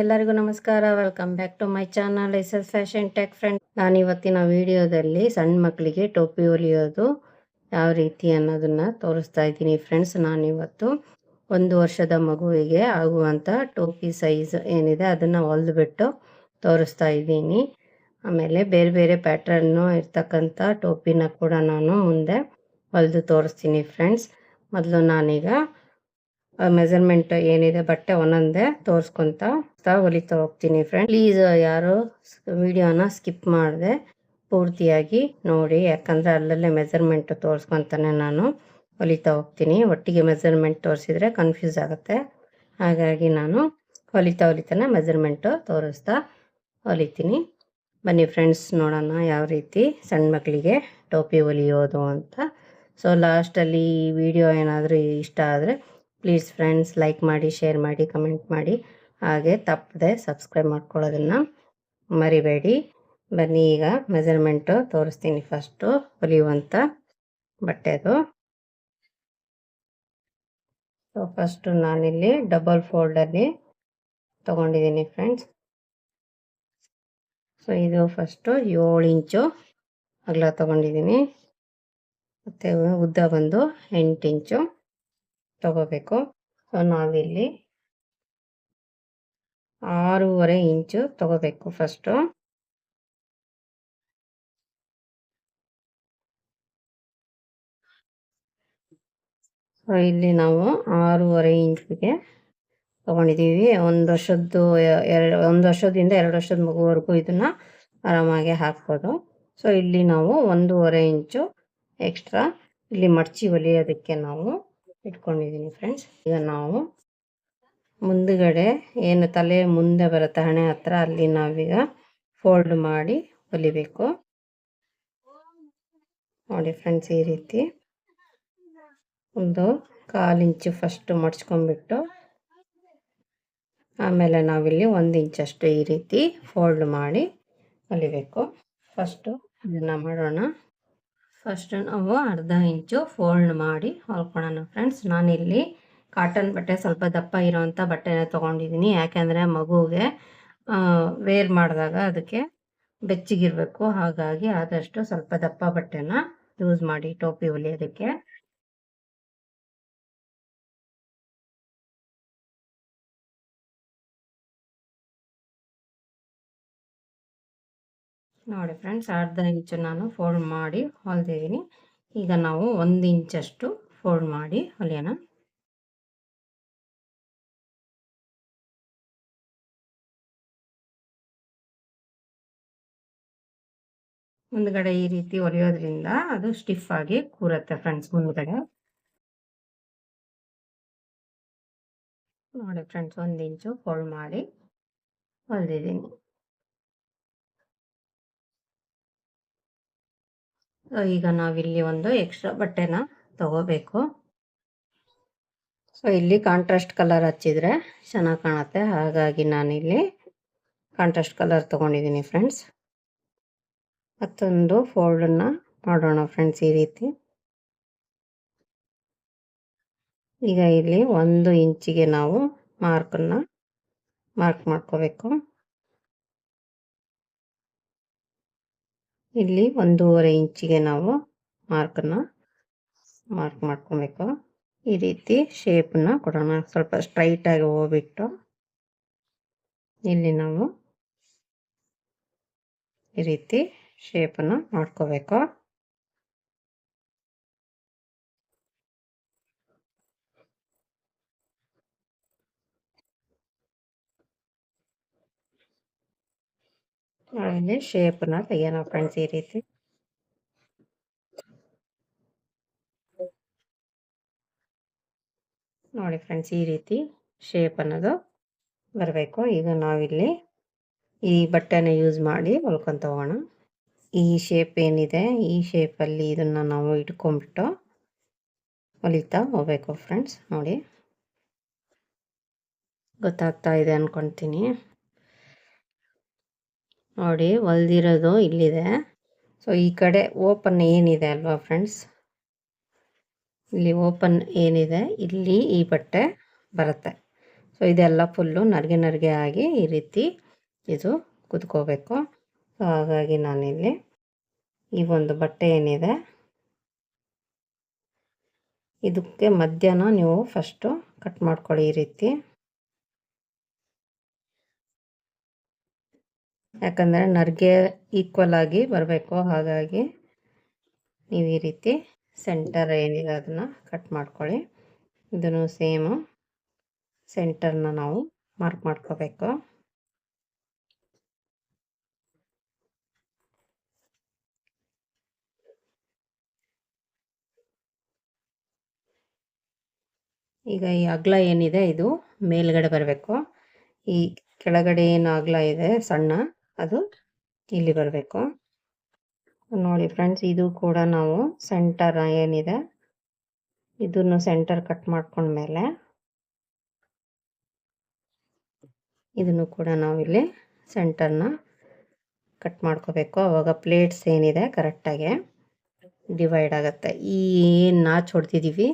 ಎಲ್ಲರಿಗೂ ನಮಸ್ಕಾರ. Welcome back to my channel S S fashion tech friend ನಾನು ಇವತ್ತಿನ ವಿಡಿಯೋದಲ್ಲಿ ಸಣ್ಣ ಮಕ್ಕಳಿಗೆ ಟೋಪಿ ಹೊಲಿಯೋದು ಯಾವ ರೀತಿ ಅನ್ನೋದನ್ನ ತೋರಿಸ್ತಾ ಇದ್ದೀನಿ ಫ್ರೆಂಡ್ಸ್ ನಾನಿವತ್ತು ಒಂದು ವರ್ಷದ ಮಗುವಿಗೆ ಆಗುವಂಥ ಟೋಪಿ ಸೈಜ್ ಏನಿದೆ ಅದನ್ನು ಹೊಲಿದ್ಬಿಟ್ಟು ತೋರಿಸ್ತಾ ಇದ್ದೀನಿ. ಆಮೇಲೆ ಬೇರೆ ಬೇರೆ ಪ್ಯಾಟ್ರನ್ನು ಇರ್ತಕ್ಕಂಥ ಟೋಪಿನ ಕೂಡ ನಾನು ಮುಂದೆ ಹೊಲಿದು ತೋರಿಸ್ತೀನಿ ಫ್ರೆಂಡ್ಸ್ ಮೊದಲು ನಾನೀಗ ಮೆಜರ್ಮೆಂಟ್ ಏನಿದೆ, ಬಟ್ಟೆ ಒಂದೊಂದೇ ತೋರಿಸ್ಕೊಂತ ಹೊಲಿತಾ ಹೋಗ್ತೀನಿ ಫ್ರೆಂಡ್ ಪ್ಲೀಸ್ ಯಾರು ವಿಡಿಯೋನ ಸ್ಕಿಪ್ ಮಾಡಿದೆ, ಪೂರ್ತಿಯಾಗಿ ನೋಡಿ, ಯಾಕಂದರೆ ಅಲ್ಲಲ್ಲೇ ಮೆಸರ್ಮೆಂಟ್ ತೋರಿಸ್ಕೊತಾನೆ ನಾನು ಹೊಲಿತಾ ಹೋಗ್ತೀನಿ. ಒಟ್ಟಿಗೆ ಮೆಸರ್ಮೆಂಟ್ ತೋರಿಸಿದ್ರೆ ಕನ್ಫ್ಯೂಸ್ ಆಗುತ್ತೆ. ಹಾಗಾಗಿ ನಾನು ಹೊಲಿತಾ ಹೊಲಿತಾನೆ ಮೆಜರ್ಮೆಂಟು ತೋರಿಸ್ತಾ ಹೊಲಿತೀನಿ. ಬನ್ನಿ ಫ್ರೆಂಡ್ಸ್ ನೋಡೋಣ ಯಾವ ರೀತಿ ಸಣ್ಣ ಮಕ್ಕಳಿಗೆ ಟೋಪಿ ಹೊಲಿಯೋದು ಅಂತ. ಸೊ ಲಾಸ್ಟಲ್ಲಿ ಈ ವಿಡಿಯೋ ಏನಾದರೂ ಇಷ್ಟ ಆದರೆ ಪ್ಲೀಸ್ ಫ್ರೆಂಡ್ಸ್ ಲೈಕ್ ಮಾಡಿ ಶೇರ್ ಮಾಡಿ ಕಮೆಂಟ್ ಮಾಡಿ. ಹಾಗೆ ತಪ್ಪದೆ ಸಬ್ಸ್ಕ್ರೈಬ್ ಮಾಡ್ಕೊಳ್ಳೋದನ್ನು ಮರಿಬೇಡಿ. ಬನ್ನಿ ಈಗ ಮೆಜರ್ಮೆಂಟು ತೋರಿಸ್ತೀನಿ ಫಸ್ಟು ಹೊಲಿಯುವಂಥ ಬಟ್ಟೆದು ಸೊ ಫಸ್ಟು ನಾನಿಲ್ಲಿ ಡಬಲ್ ಫೋಲ್ಡಲ್ಲಿ ತೊಗೊಂಡಿದ್ದೀನಿ ಫ್ರೆಂಡ್ಸ್ ಸೊ ಇದು ಫಸ್ಟು ಏಳು ಇಂಚು ಅಗಲ ತೊಗೊಂಡಿದ್ದೀನಿ. ಮತ್ತು ಉದ್ದ ಬಂದು ಎಂಟು ಇಂಚು. ತಗೋಬೇಕು. ಸೊ ನಾವಿಲ್ಲಿ ಆರೂವರೆ ಇಂಚು ತಗೋಬೇಕು ಫಸ್ಟು. ಸೊ ಇಲ್ಲಿ ನಾವು ಆರೂವರೆ ಇಂಚಿಗೆ ತಗೊಂಡಿದ್ದೀವಿ. ಒಂದು ವರ್ಷದ್ದು ಎರಡು, ಒಂದು ವರ್ಷದಿಂದ ಎರಡು ವರ್ಷದ ಮಗುವರೆಗೂ ಇದನ್ನ ಆರಾಮಾಗಿ ಹಾಕ್ಬೋದು. ಸೊ ಇಲ್ಲಿ ನಾವು ಒಂದೂವರೆ ಇಂಚು ಎಕ್ಸ್ಟ್ರಾ ಇಲ್ಲಿ ಮಡಚಿ ಹೊಲಿಯೋದಕ್ಕೆ ನಾವು ಇಟ್ಕೊಂಡಿದ್ದೀನಿ ಫ್ರೆಂಡ್ಸ್ ಈಗ ನಾವು ಮುಂದುಗಡೆ ಏನು ತಲೆ ಮುಂದೆ ಬರುತ್ತೆ ಹಣೆ ಹತ್ರ, ಅಲ್ಲಿ ನಾವೀಗ ಫೋಲ್ಡ್ ಮಾಡಿ ಹೊಲಿಬೇಕು. ನೋಡಿ ಫ್ರೆಂಡ್ಸ್ ಈ ರೀತಿ ಒಂದು ಕಾಲು ಇಂಚು ಫಸ್ಟ್ ಮಡ್ಚ್ಕೊಂಡ್ಬಿಟ್ಟು, ಆಮೇಲೆ ನಾವಿಲ್ಲಿ ಒಂದು ಇಂಚಷ್ಟು ಈ ರೀತಿ ಫೋಲ್ಡ್ ಮಾಡಿ ಹೊಲಿಬೇಕು. ಫಸ್ಟು ಇದನ್ನು ಮಾಡೋಣ. ಫಸ್ಟ್ ನಾವು ಅರ್ಧ ಇಂಚು ಫೋಲ್ಡ್ ಮಾಡಿ ಹೊಲ್ಕೊಳ್ಳೋಣ ಫ್ರೆಂಡ್ಸ್ ನಾನಿಲ್ಲಿ ಕಾಟನ್ ಬಟ್ಟೆ ಸ್ವಲ್ಪ ದಪ್ಪ ಇರೋವಂಥ ಬಟ್ಟೆನ ತೊಗೊಂಡಿದ್ದೀನಿ. ಯಾಕೆಂದರೆ ಮಗುಗೆ ವೇರ್ ಮಾಡಿದಾಗ ಅದಕ್ಕೆ ಬೆಚ್ಚಗಿರಬೇಕು. ಹಾಗಾಗಿ ಆದಷ್ಟು ಸ್ವಲ್ಪ ದಪ್ಪ ಬಟ್ಟೆನ ಯೂಸ್ ಮಾಡಿ, ಟೋಪಿ ಹೊಲಿಯೋದಕ್ಕೆ. ನೋಡಿ ಫ್ರೆಂಡ್ಸ್, ಅರ್ಧ ಇಂಚು ನಾನು ಫೋಲ್ಡ್ ಮಾಡಿ ಹೊಲಿದಿದ್ದೀನಿ. ಈಗ ನಾವು ಒಂದು ಇಂಚಷ್ಟು ಫೋಲ್ಡ್ ಮಾಡಿ ಹೊಲಿಯೋಣ. ಮುಂದ್ಗಡೆ ಈ ರೀತಿ ಹೊಲಿಯೋದ್ರಿಂದ ಅದು ಸ್ಟಿಫ್ ಆಗಿ ಕೂರತ್ತೆ ಫ್ರೆಂಡ್ಸ್, ಮುಂದ್ಗಡೆ. ನೋಡಿ ಫ್ರೆಂಡ್ಸ್, ಒಂದು ಇಂಚು ಫೋಲ್ಡ್ ಮಾಡಿ ಹೊಲಿದಿದ್ದೀನಿ. ಈಗ ನಾವಿಲ್ಲಿ ಒಂದು ಎಕ್ಸ್ಟ್ರಾ ಬಟ್ಟೆನ ತಗೋಬೇಕು. ಸೊ ಇಲ್ಲಿ ಕಾಂಟ್ರಾಸ್ಟ್ ಕಲರ್ ಹಚ್ಚಿದ್ರೆ ಚೆನ್ನಾಗಿ ಕಾಣುತ್ತೆ. ಹಾಗಾಗಿ ನಾನಿಲ್ಲಿ ಕಾಂಟ್ರಾಸ್ಟ್ ಕಲರ್ ತೊಗೊಂಡಿದ್ದೀನಿ ಫ್ರೆಂಡ್ಸ್ ಮತ್ತೊಂದು ಫೋಲ್ಡನ್ನು ಮಾಡೋಣ ಫ್ರೆಂಡ್ಸ್ ಈ ರೀತಿ. ಈಗ ಇಲ್ಲಿ ಒಂದು ಇಂಚಿಗೆ ನಾವು ಮಾರ್ಕನ್ನು ಮಾರ್ಕ್ ಮಾಡ್ಕೋಬೇಕು. ಇಲ್ಲಿ ಒಂದೂವರೆ ಇಂಚಿಗೆ ನಾವು ಮಾರ್ಕನ್ನ ಮಾರ್ಕ್ ಮಾಡ್ಕೊಬೇಕು. ಈ ರೀತಿ ಶೇಪನ್ನ ಕೊಡೋಣ. ಸ್ವಲ್ಪ ಸ್ಟ್ರೈಟಾಗಿ ಹೋಗ್ಬಿಟ್ಟು ಇಲ್ಲಿ ನಾವು ಈ ರೀತಿ ಶೇಪನ್ನು ಮಾಡ್ಕೋಬೇಕು. ಇಲ್ಲಿ ಶೇಪ್ನ ತೆಗಿಯೋಣ ಫ್ರೆಂಡ್ಸ್ ಈ ರೀತಿ. ನೋಡಿ ಫ್ರೆಂಡ್ಸ್ ಈ ರೀತಿ ಶೇಪ್ ಅನ್ನೋದು ಬರಬೇಕು. ಈಗ ನಾವಿಲ್ಲಿ ಈ ಬಟ್ಟೆನ ಯೂಸ್ ಮಾಡಿ ಹೊಲ್ಕೊಂತ ಹೋಗೋಣ ಈ ಶೇಪ್ ಏನಿದೆ, ಈ ಶೇಪಲ್ಲಿ ಇದನ್ನು ನಾವು ಇಟ್ಕೊಂಡ್ಬಿಟ್ಟು ಹೊಲಿತಾ ಹೋಗ್ಬೇಕು ಫ್ರೆಂಡ್ಸ್ ನೋಡಿ. ಗೊತ್ತಾಗ್ತಾ ಇದೆ ಅಂದ್ಕೊತೀನಿ ನೋಡಿ, ಹೊಲ್ದಿರೋದು ಇಲ್ಲಿದೆ. ಸೊ ಈ ಕಡೆ ಓಪನ್ ಏನಿದೆ ಅಲ್ವಾ ಫ್ರೆಂಡ್ಸ್ ಇಲ್ಲಿ ಓಪನ್ ಏನಿದೆ, ಇಲ್ಲಿ ಈ ಬಟ್ಟೆ ಬರುತ್ತೆ. ಸೊ ಇದೆಲ್ಲ ಫುಲ್ಲು ನರ್ಗೆ ನರ್ಗೆ ಆಗಿ ಈ ರೀತಿ ಇದು ಕುತ್ಕೋಬೇಕು. ಸೊ ಹಾಗಾಗಿ ನಾನಿಲ್ಲಿ ಈ ಒಂದು ಬಟ್ಟೆ ಏನಿದೆ, ಇದಕ್ಕೆ ಮಧ್ಯಾಹ್ನ ನೀವು ಫಸ್ಟು ಕಟ್ ಮಾಡ್ಕೊಳ್ಳಿ ಈ ರೀತಿ. ಯಾಕಂದರೆ ನರ್ಗೆ ಈಕ್ವಲ್ ಆಗಿ ಬರಬೇಕು, ಹಾಗಾಗಿ ನೀವು ಈ ರೀತಿ ಸೆಂಟರ್ ಏನಿದೆ ಅದನ್ನು ಕಟ್ ಮಾಡ್ಕೊಳ್ಳಿ. ಇದನ್ನು ಸೇಮು ಸೆಂಟರ್ನ ನಾವು ಮಾರ್ಕ್ ಮಾಡ್ಕೋಬೇಕು. ಈಗ ಈ ಅಗ್ಲ ಏನಿದೆ, ಇದು ಮೇಲ್ಗಡೆ ಬರಬೇಕು. ಈ ಕೆಳಗಡೆ ಏನು ಅಗ್ಲ ಇದೆ, ಸಣ್ಣ ಅದು ಇಲ್ಲಿ ಬರಬೇಕು. ನೋಡಿ ಫ್ರೆಂಡ್ಸ್ ಇದು ಕೂಡ ನಾವು ಸೆಂಟರ್ ಏನಿದೆ? ಇದನ್ನು ಸೆಂಟರ್ ಕಟ್ ಮಾಡ್ಕೊಂಡ್ಮೇಲೆ ಇದನ್ನು ಕೂಡ ನಾವು ಇಲ್ಲಿ ಸೆಂಟರ್ನ ಕಟ್ ಮಾಡ್ಕೋಬೇಕು. ಅವಾಗ ಪ್ಲೇಟ್ಸ್ ಏನಿದೆ ಕರೆಕ್ಟಾಗಿ ಡಿವೈಡ್ ಆಗುತ್ತೆ. ಈ ಏನು ನಾಚ್ ಹೊಡ್ತಿದ್ದೀವಿ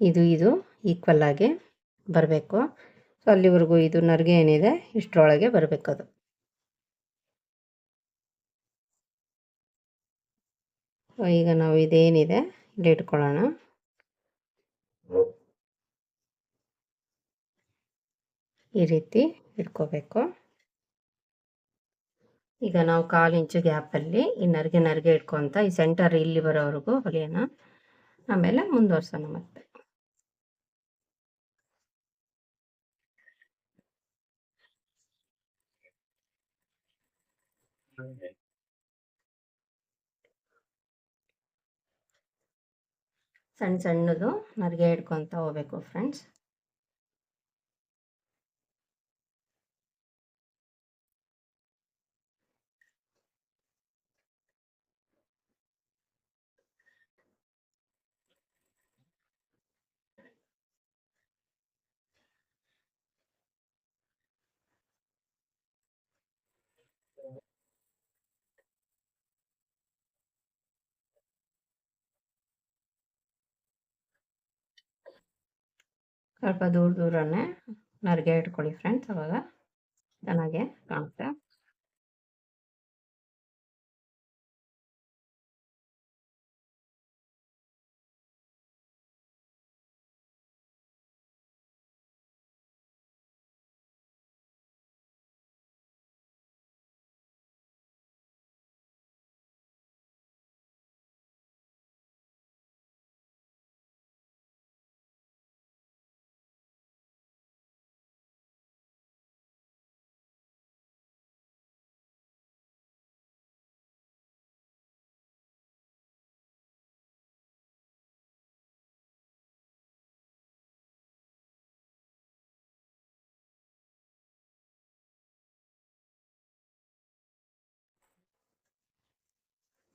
ಇದು ಇದು ಈಕ್ವಲ್ ಆಗಿ ಬರಬೇಕು. ಸೊ ಅಲ್ಲಿವರೆಗೂ ಇದು ನರ್ಗೆ ಏನಿದೆ, ಇಷ್ಟರೊಳಗೆ ಬರಬೇಕು ಈಗ ನಾವು ಇದೇನಿದೆ? ಇಲ್ಲಿ ಇಟ್ಕೊಳ್ಳೋಣ. ಈ ರೀತಿ ಇಟ್ಕೋಬೇಕು. ಈಗ ನಾವು ಕಾಲು ಇಂಚು ಗ್ಯಾಪಲ್ಲಿ ಈ ನರ್ಗೆ ನರ್ಗೆ ಇಟ್ಕೊತ ಈ ಸೆಂಟರ್ ಇಲ್ಲಿ ಬರೋವರೆಗೂ ಹೊಲಿಯೋಣ. ಆಮೇಲೆ ಮುಂದುವರ್ಸೋಣ ಮತ್ತೆ. ಸಣ್ಣ ಸಣ್ಣದು ನರ್ಗೆ ಹಿಡ್ಕೊತ ಹೋಗ್ಬೇಕು ಫ್ರೆಂಡ್ಸ್ ಸ್ವಲ್ಪ ದೂರ ದೂರನೇ ನರ್ಗೆ ಇಟ್ಕೊಳ್ಳಿ ಫ್ರೆಂಡ್ಸ್ ಅವಾಗ. ಚೆನ್ನಾಗೆ ಕಾಣುತ್ತೆ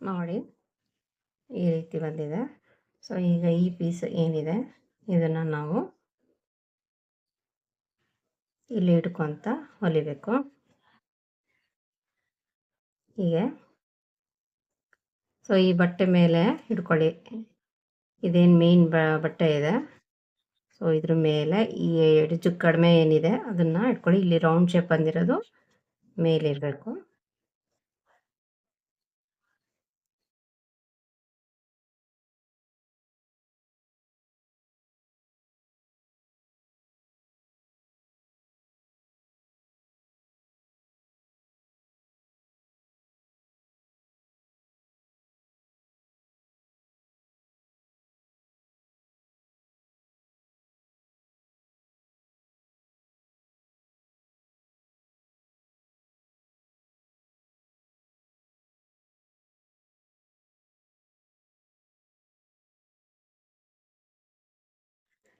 ನೋಡಿ ಈ ರೀತಿ ಬಂದಿದೆ. ಸೊ ಈಗ ಈ ಪೀಸ್ ಏನಿದೆ? ಇದನ್ನು ನಾವು ಇಲ್ಲಿ ಇಟ್ಕೊತ ಹೊಲಿಬೇಕು. ಹೀಗೆ ಸೊ ಈ ಬಟ್ಟೆ ಮೇಲೆ ಇಟ್ಕೊಳ್ಳಿ. ಇದೇನು ಮೇನ್ ಬಟ್ಟೆ ಇದೆ. ಸೊ ಇದ್ರ ಮೇಲೆ ಈ ಎಡ್ಜು ಕಡಿಮೆ ಏನಿದೆ, ಅದನ್ನು ಇಟ್ಕೊಳ್ಳಿ. ಇಲ್ಲಿ ರೌಂಡ್ ಶೇಪ್ ಬಂದಿರೋದು ಮೇಲಿರಬೇಕು.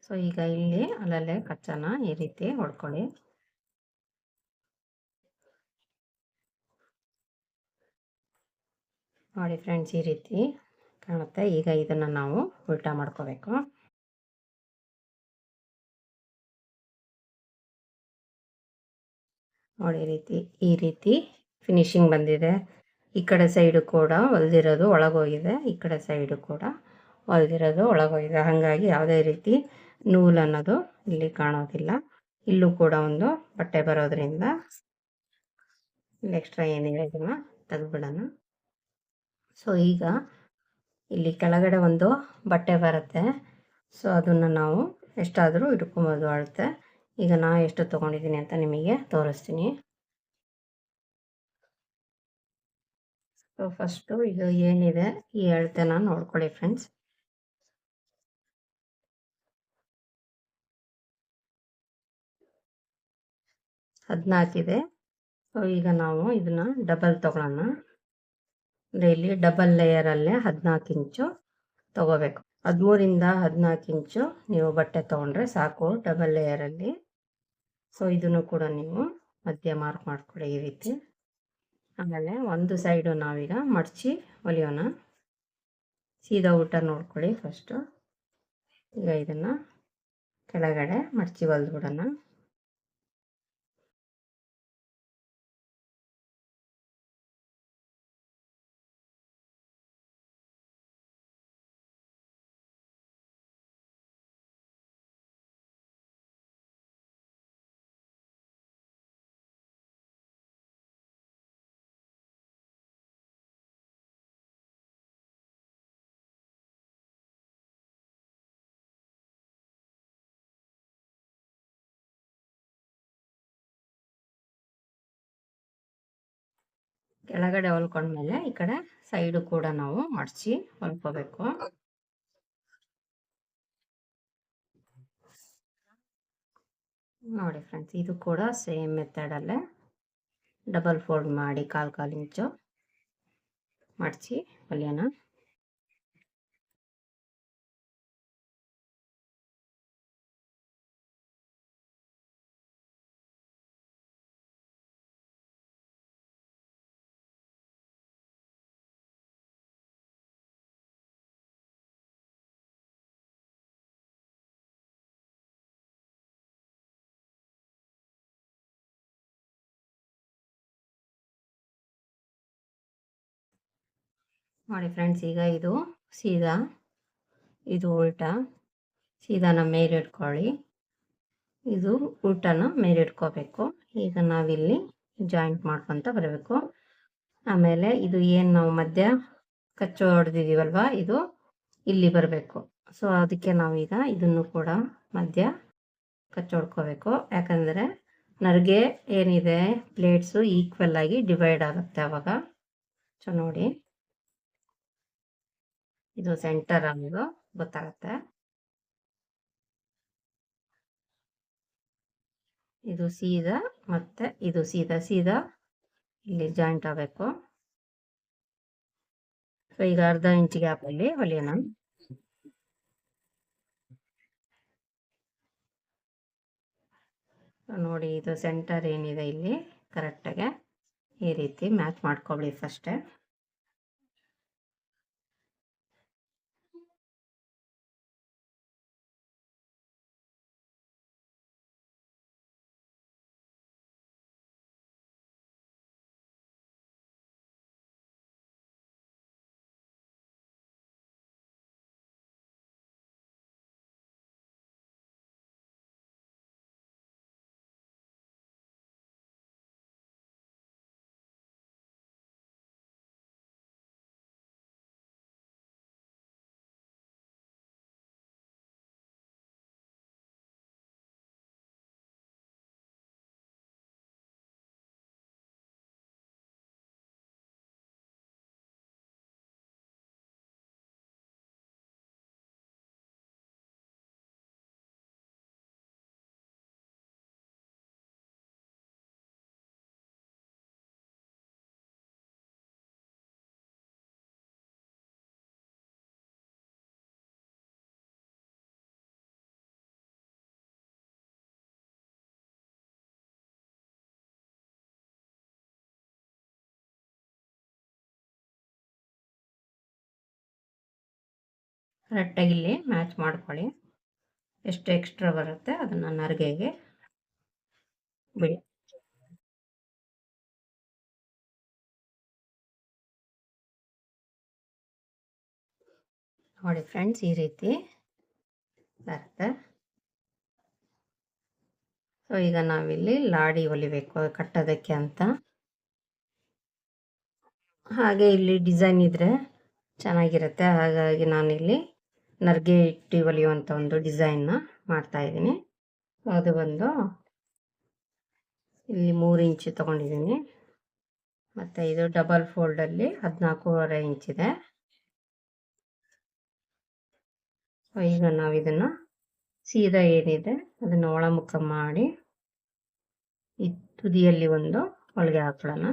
ಸೊ, ಈಗ ಇಲ್ಲಿ ಅಲ್ಲಲ್ಲೇ ಕಚ್ಚನ ಈ ರೀತಿ ಹೊಡ್ಕೊಳ್ಳಿ. ನೋಡಿ ಫ್ರೆಂಡ್ಸ್, ಈ ರೀತಿ ಕಾಣುತ್ತೆ. ಈಗ ಇದನ್ನು ನಾವು ಉಲ್ಟಾ ಮಾಡ್ಕೋಬೇಕು. ನೋಡಿ ರೀತಿ, ಈ ರೀತಿ ಫಿನಿಶಿಂಗ್ ಬಂದಿದೆ. ಈ ಕಡೆ ಸೈಡು ಕೂಡ ಹೊಲ್ದಿರೋದು ಒಳಗೋಗಿದೆ. ಈ ಕಡೆ ಸೈಡು ಕೂಡ ಹೊಲ್ದಿರೋದು ಒಳಗೋಗಿದೆ. ಹಾಗಾಗಿ ಯಾವುದೇ ರೀತಿ ನೂಲು ಅನ್ನೋದು ಇಲ್ಲಿ ಕಾಣೋದಿಲ್ಲ. ಇಲ್ಲೂ ಕೂಡ ಒಂದು ಬಟ್ಟೆ ಬರೋದ್ರಿಂದ ಇಲ್ಲಿ ಎಕ್ಸ್ಟ್ರಾ ಏನಿದೆ ಇದನ್ನ ತೆಗೆದ್ಬಿಡೋಣ. ಸೊ ಈಗ ಇಲ್ಲಿ ಕೆಳಗಡೆ ಒಂದು ಬಟ್ಟೆ ಬರುತ್ತೆ. ಸೊ ಅದನ್ನು ನಾವು ಎಷ್ಟಾದರೂ ಇಟ್ಕೊಬೋದು ಅಳತೆ. ಈಗ ನಾ ಎಷ್ಟು ತೊಗೊಂಡಿದ್ದೀನಿ ಅಂತ ನಿಮಗೆ ತೋರಿಸ್ತೀನಿ. ಸೊ ಫಸ್ಟು ಇದು ಏನಿದೆ ಈ ಅಳತೆನ ನೋಡ್ಕೊಳ್ಳಿ ಫ್ರೆಂಡ್ಸ್ ಹದಿನಾಲ್ಕಿದೆ ಸೊ ಈಗ ನಾವು ಇದನ್ನ ಡಬಲ್ ತಗೊಳ್ಳೋಣ ಅಂದರೆ ಇಲ್ಲಿ ಡಬಲ್ ಲೇಯರಲ್ಲೇ ಹದಿನಾಲ್ಕು ಇಂಚು ತಗೋಬೇಕು. ಹದಿಮೂರಿಂದ ಹದಿನಾಲ್ಕು ಇಂಚು ನೀವು ಬಟ್ಟೆ ತೊಗೊಂಡ್ರೆ ಸಾಕು ಡಬಲ್ ಲೇಯರಲ್ಲಿ ಸೊ ಇದನ್ನು ಕೂಡ ನೀವು ಮಧ್ಯ ಮಾರ್ಕ್ ಮಾಡಿಕೊಡಿ ಈ ರೀತಿ. ಆಮೇಲೆ ಒಂದು ಸೈಡು ನಾವೀಗ ಮಡಚಿ ಹೊಲಿಯೋಣ ಸೀದಾ ಊಟ ನೋಡ್ಕೊಳ್ಳಿ ಫಸ್ಟು ಈಗ ಇದನ್ನು ಕೆಳಗಡೆ ಮಡಚಿ ಹೊಲ್ದ್ಬಿಡೋಣ ಕೆಳಗಡೆ ಹೊಲ್ಕೊಂಡ್ಮೇಲೆ ಈ ಕಡೆ ಸೈಡು ಕೂಡ ನಾವು ಮಡಚಿ ಹೊಲ್ಕೋಬೇಕು. ನೋಡಿ ಫ್ರೆಂಡ್ಸ್ ಇದು ಕೂಡ ಸೇಮ್ ಮೆಥಡಲ್ಲೇ ಡಬಲ್ ಫೋಲ್ಡ್ ಮಾಡಿ ಕಾಲು ಕಾಲು ಇಂಚು ಮಡಚಿ ಹೊಲಿಯೋಣ ನೋಡಿ ಫ್ರೆಂಡ್ಸ್ ಈಗ ಇದು ಸೀದಾ, ಇದು ಉಲ್ಟಾ. ಸೀದಾನ ಮೇಲಿಡ್ಕೊಳ್ಳಿ ಇದು ಉಲ್ಟನ ಮೇಲಿಡ್ಕೋಬೇಕು ಈಗ ನಾವಿಲ್ಲಿ ಜಾಯಿಂಟ್ ಮಾಡ್ಕೊತ ಬರಬೇಕು. ಆಮೇಲೆ ಇದು ಏನು ನಾವು ಮಧ್ಯ ಕಚ್ಚು ಹೊಡೆದಿದ್ದೀವಲ್ವ ಇದು ಇಲ್ಲಿ ಬರಬೇಕು. ಸೊ ಅದಕ್ಕೆ ನಾವೀಗ ಇದನ್ನು ಕೂಡ ಮಧ್ಯ ಕಚ್ಚು ಹೊಡ್ಕೋಬೇಕು. ಯಾಕಂದರೆ ನರ್ಗೆ ಏನಿದೆ ಪ್ಲೇಟ್ಸು ಈಕ್ವಲ್ ಆಗಿ ಡಿವೈಡ್ ಆಗುತ್ತೆ ಆವಾಗ ಸೊ ನೋಡಿ. ಇದು ಸೆಂಟರ್ ಅನ್ನೋದು ಗೊತ್ತಾಗುತ್ತೆ. ಇದು ಸೀದಾ ಮತ್ತೆ ಇದು ಸೀದಾ ಸೀದಾ ಇಲ್ಲಿ ಜಾಯಿಂಟ್ ಆಗಬೇಕು. ಸೊ ಈಗ ಅರ್ಧ ಇಂಚ್ ಗ್ಯಾಪ್ ಅಲ್ಲಿ ಹೊಲಿಯೋಣ. ನೋಡಿ ಇದು ಸೆಂಟರ್ ಏನಿದೆ ಇಲ್ಲಿ ಕರೆಕ್ಟಾಗೆ ಈ ರೀತಿ ಮ್ಯಾಚ್ ಮಾಡ್ಕೊಳ್ಳಿ ಫಸ್ಟೇ ಕರೆಕ್ಟಾಗಿ ಇಲ್ಲಿ ಮ್ಯಾಚ್ ಮಾಡ್ಕೊಳ್ಳಿ. ಎಷ್ಟು ಎಕ್ಸ್ಟ್ರಾ ಬರುತ್ತೆ ಅದನ್ನು ನರ್ಗೆಗೆ ಬಿಡಿ. ನೋಡಿ ಫ್ರೆಂಡ್ಸ್ ಈ ರೀತಿ ಬರುತ್ತೆ. ಸೊ ಈಗ ನಾವಿಲ್ಲಿ ಲಾಡಿ ಹೊಲಿಬೇಕು ಕಟ್ಟೋದಕ್ಕೆ ಅಂತ. ಹಾಗೆ ಇಲ್ಲಿ ಡಿಸೈನ್ ಇದ್ದರೆ ಚೆನ್ನಾಗಿರುತ್ತೆ. ಹಾಗಾಗಿ ನಾನಿಲ್ಲಿ ನರ್ಗೆ ಇಟ್ಟು ಹೊಲಿಯುವಂಥ ಒಂದು ಡಿಸೈನ್ನ ಮಾಡ್ತಾಯಿದ್ದೀನಿ ಅದು ಬಂದು ಇಲ್ಲಿ ಮೂರು ಇಂಚು ತಗೊಂಡಿದ್ದೀನಿ. ಮತ್ತು ಇದು ಡಬಲ್ ಫೋಲ್ಡಲ್ಲಿ ಹದಿನಾಲ್ಕೂವರೆ ಇಂಚಿದೆ ಈಗ ನಾವು ಇದನ್ನು ಸೀದಾ ಏನಿದೆ ಅದನ್ನು ಒಳಮುಖ ಮಾಡಿ ಈ ತುದಿಯಲ್ಲಿ ಒಂದು ಹೊಲಿಗೆ ಹಾಕೊಳ್ಳೋಣ.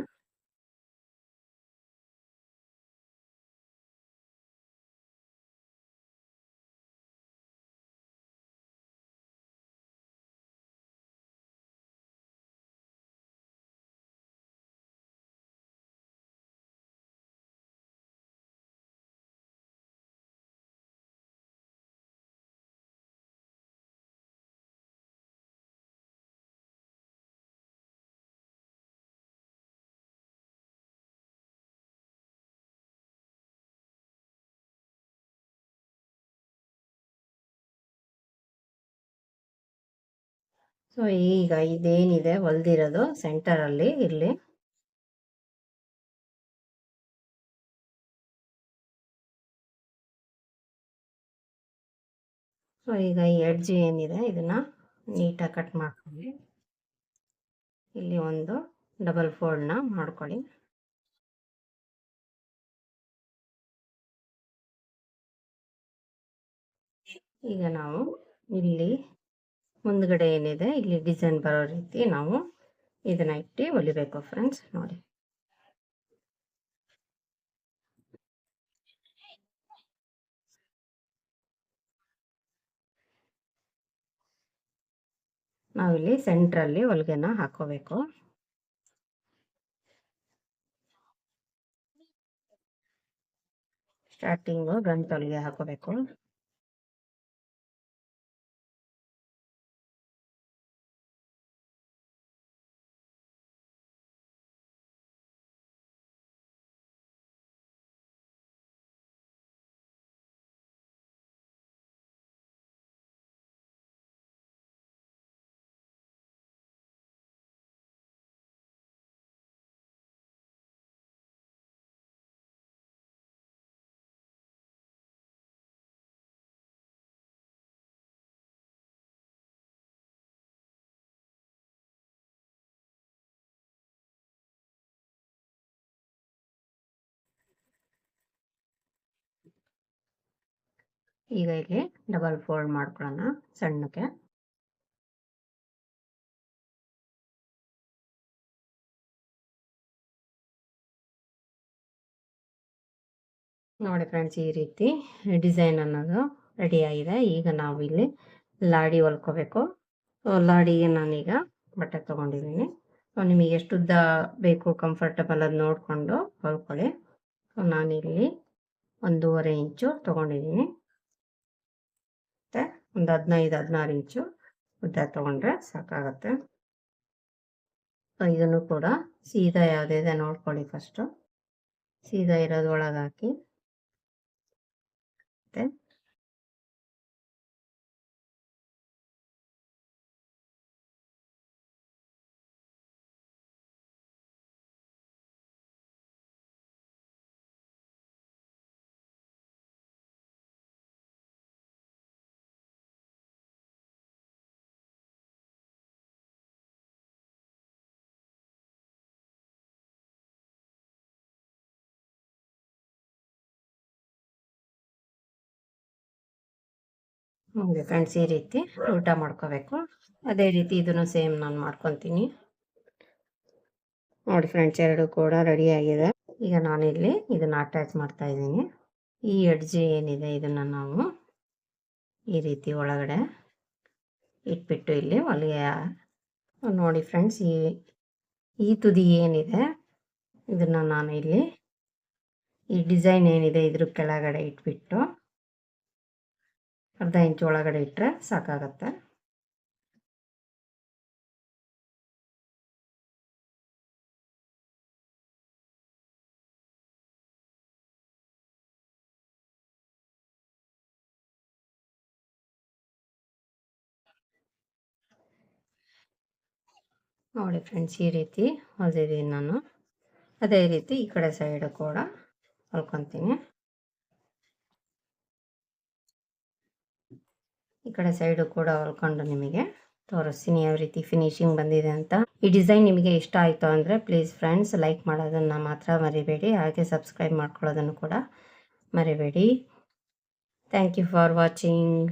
ಸೊ, ಈಗ ಇದೇನಿದೆ? ಹೊಲ್ದಿರೋದು ಸೆಂಟರಲ್ಲಿ ಇಲ್ಲಿ. ಸೊ, ಈಗ ಈ ಎಡ್ಜ್ ಏನಿದೆ, ಇದನ್ನ ನೀಟಾಗಿ ಕಟ್ ಮಾಡ್ಕೊಳ್ಳಿ. ಇಲ್ಲಿ ಒಂದು ಡಬಲ್ ಫೋಲ್ಡ್ನ ಮಾಡ್ಕೊಳ್ಳಿ. ಈಗ ನಾವು ಇಲ್ಲಿ ಮುಂದ್ಗಡೆ ಏನಿದೆ, ಇಲ್ಲಿ ಡಿಸೈನ್ ಬರೋ ರೀತಿ ನಾವು ಇದನ್ನ ಇಟ್ಟು ಹೊಲಿಬೇಕು ಫ್ರೆಂಡ್ಸ್ ನೋಡಿ. ನಾವಿಲ್ಲಿ ಸೆಂಟ್ರಲ್ಲಿ ಹೊಲಿಗೆನ ಹಾಕೋಬೇಕು. ಸ್ಟಾರ್ಟಿಂಗು ಗಂಟು ಹೊಲಿಗೆ ಹಾಕೋಬೇಕು. ಈಗ ಇಲ್ಲಿ ಡಬಲ್ ಫೋಲ್ಡ್ ಮಾಡ್ಕೊಳ್ಳೋಣ ಸಣ್ಣಕ್ಕೆ. ನೋಡಿ ಫ್ರೆಂಡ್ಸ್ ಈ ರೀತಿ ಡಿಸೈನ್ ಅನ್ನೋದು ರೆಡಿ ಆಗಿದೆ. ಈಗ ನಾವು ಇಲ್ಲಿ ಲಾಡಿ ಹೊಲ್ಕೋಬೇಕು. ಲಾಡಿಗೆ ನಾನೀಗ ಬಟ್ಟೆ ತೊಗೊಂಡಿದ್ದೀನಿ. ನಿಮಗೆ ಎಷ್ಟು ಬೇಕು ಕಂಫರ್ಟಬಲ್ ಅದು ನೋಡಿಕೊಂಡು ಹೊಲ್ಕೊಳ್ಳಿ. ನಾನಿಲ್ಲಿ ಒಂದೂವರೆ ಇಂಚು ತೊಗೊಂಡಿದ್ದೀನಿ. ಮತ್ತು ಒಂದು ಹದಿನೈದು, ಹದಿನಾರು ಇಂಚು ಉದ್ದ ತೊಗೊಂಡ್ರೆ ಸಾಕಾಗತ್ತೆ. ಇದನ್ನು ಕೂಡ ಸೀದಾ ಯಾವುದಿದೆ ನೋಡ್ಕೊಳ್ಳಿ ಫಸ್ಟು ಸೀದಾ ಇರೋದು ಒಳಗೆ ಹಾಕಿ. ಮತ್ತು ನೋಡಿ ಫ್ರೆಂಡ್ಸ್ ಈ ರೀತಿ ಊಟ ಮಾಡ್ಕೋಬೇಕು. ಅದೇ ರೀತಿ ಇದನ್ನು ಸೇಮ್ ನಾನು ಮಾಡ್ಕೊತೀನಿ. ನೋಡಿ ಫ್ರೆಂಡ್ಸ್ ಎರಡು ಕೂಡ ರೆಡಿ ಆಗಿದೆ. ಈಗ ನಾನಿಲ್ಲಿ ಇದನ್ನು ಅಟ್ಯಾಚ್ ಮಾಡ್ತಾ ಇದ್ದೀನಿ. ಈ ಅಡ್ಜಿ ಏನಿದೆ ಇದನ್ನು ನಾವು ಈ ರೀತಿ ಒಳಗಡೆ ಇಟ್ಬಿಟ್ಟು ಇಲ್ಲಿ ಹೊಲಿಗೆ ನೋಡಿ ಫ್ರೆಂಡ್ಸ್ ಈ ಈ ತುದಿ ಏನಿದೆ ಇದನ್ನು ನಾನು ಇಲ್ಲಿ ಈ ಡಿಸೈನ್ ಏನಿದೆ ಇದ್ರ ಕೆಳಗಡೆ ಇಟ್ಬಿಟ್ಟು ಅರ್ಧ ಇಂಚು ಒಳಗಡೆ ಇಟ್ಟರೆ ಸಾಕಾಗತ್ತೆ. ನೋಡಿ ಫ್ರೆಂಡ್ಸ್, ಈ ರೀತಿ ಹೊಲಿದಿದ್ದೀನಿ ನಾನು. ಅದೇ ರೀತಿ ಈ ಕಡೆ ಸೈಡು ಕೂಡ ಹೊಲ್ಕೊತೀನಿ. ಈ ಕಡೆ ಸೈಡು ಕೂಡ ಹೊಲ್ಕೊಂಡು ನಿಮಗೆ ತೋರಿಸ್ತೀನಿ, ಯಾವ ರೀತಿ ಫಿನಿಶಿಂಗ್ ಬಂದಿದೆ ಅಂತ. ಈ ಡಿಸೈನ್ ನಿಮಗೆ ಇಷ್ಟ ಆಯಿತು ಅಂದರೆ ಪ್ಲೀಸ್ ಫ್ರೆಂಡ್ಸ್ ಲೈಕ್ ಮಾಡೋದನ್ನು ಮಾತ್ರ ಮರಿಬೇಡಿ, ಹಾಗೆ ಸಬ್ಸ್ಕ್ರೈಬ್ ಮಾಡ್ಕೊಳ್ಳೋದನ್ನು ಕೂಡ ಮರಿಬೇಡಿ. Thank you for watching